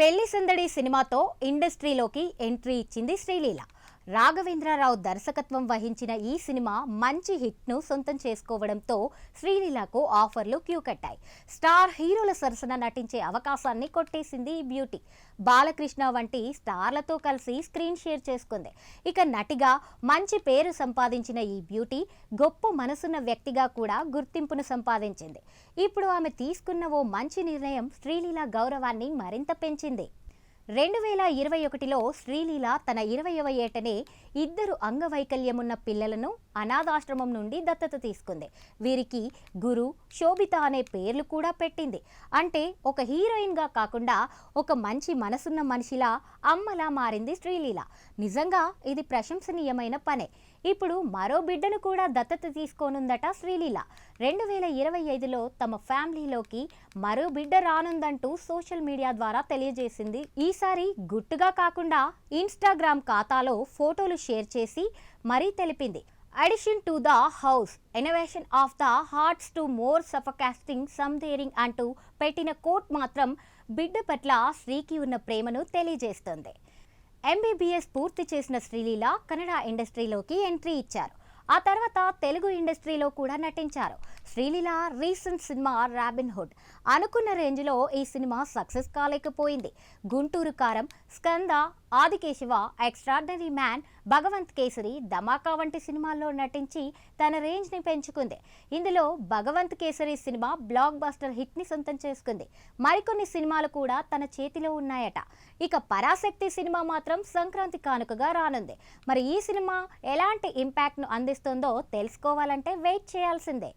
పెళ్ళి సందడి సినిమాతో ఇండస్ట్రీలోకి ఎంట్రీ ఇచ్చింది శ్రీలీల. రాఘవేంద్రరావు దర్శకత్వం వహించిన ఈ సినిమా మంచి హిట్ను సొంతం చేసుకోవడంతో శ్రీలీలకు ఆఫర్లు క్యూ కట్టాయి. స్టార్ హీరోల సరసన నటించే అవకాశాన్ని కొట్టేసింది ఈ బ్యూటీ. బాలకృష్ణ వంటి స్టార్లతో కలిసి స్క్రీన్ షేర్ చేసుకుంది. ఇక నటిగా మంచి పేరు సంపాదించిన ఈ బ్యూటీ గొప్ప మనసున్న వ్యక్తిగా కూడా గుర్తింపును సంపాదించింది. ఇప్పుడు ఆమె తీసుకున్న ఓ మంచి నిర్ణయం శ్రీలీల గౌరవాన్ని మరింత పెంచింది. రెండు వేల ఇరవై ఒకటిలో శ్రీలీల తన ఇరవయవ ఏటనే ఇద్దరు అంగవైకల్యమున్న పిల్లలను అనాథాశ్రమం నుండి దత్తత తీసుకుంది. వీరికి గురు శోభిత అనే పేర్లు కూడా పెట్టింది. అంటే ఒక హీరోయిన్గా కాకుండా ఒక మంచి మనసున్న మనిషిలా అమ్మలా మారింది శ్రీలీల. నిజంగా ఇది ప్రశంసనీయమైన పనే. ఇప్పుడు మరో బిడ్డను కూడా దత్తత తీసుకోనుందట శ్రీలీల. రెండు వేల ఇరవై ఐదులో తమ ఫ్యామిలీలోకి మరో బిడ్డ రానుందంటూ సోషల్ మీడియా ద్వారా తెలియజేసింది ఈసారి గుట్టుగా కాకుండా ఇన్స్టాగ్రామ్ ఖాతాలో ఫోటోలు షేర్ చేసి మరీ తెలిపింది. Addition to the house innovation of the hearts to more సఫకాస్టింగ్ సంథేరింగ్ అంటూ పెట్టిన కోట్ మాత్రం బిడ్డ పట్ల శ్రీకి ఉన్న ప్రేమను తెలియజేస్తుంది. ఎంబీబీఎస్ పూర్తి చేసిన శ్రీలీల కన్నడ ఇండస్ట్రీలోకి ఎంట్రీ ఇచ్చారు. ఆ తర్వాత తెలుగు ఇండస్ట్రీలో కూడా నటించారు. Sreeleela recent cinema Robin Hood. అనుకున్న రేంజ్లో ఈ సినిమా సక్సెస్ కాలేకపోయింది. గుంటూరు కారం స్కంద ఆదికేశవ ఎక్స్ట్రాడినరీ మ్యాన్ భగవంత్ కేసరి ధమాకా వంటి సినిమాల్లో నటించి తన రేంజ్ని పెంచుకుంది. ఇందులో Bhagavanth Kesari cinema blockbuster హిట్ని సొంతం చేసుకుంది. మరికొన్ని సినిమాలు కూడా తన చేతిలో ఉన్నాయట. ఇక పరాశక్తి సినిమా మాత్రం సంక్రాంతి కానుకగా రానుంది. మరి ఈ సినిమా ఎలాంటి ఇంపాక్ట్ను అందిస్తుందో తెలుసుకోవాలంటే వెయిట్ చేయాల్సిందే.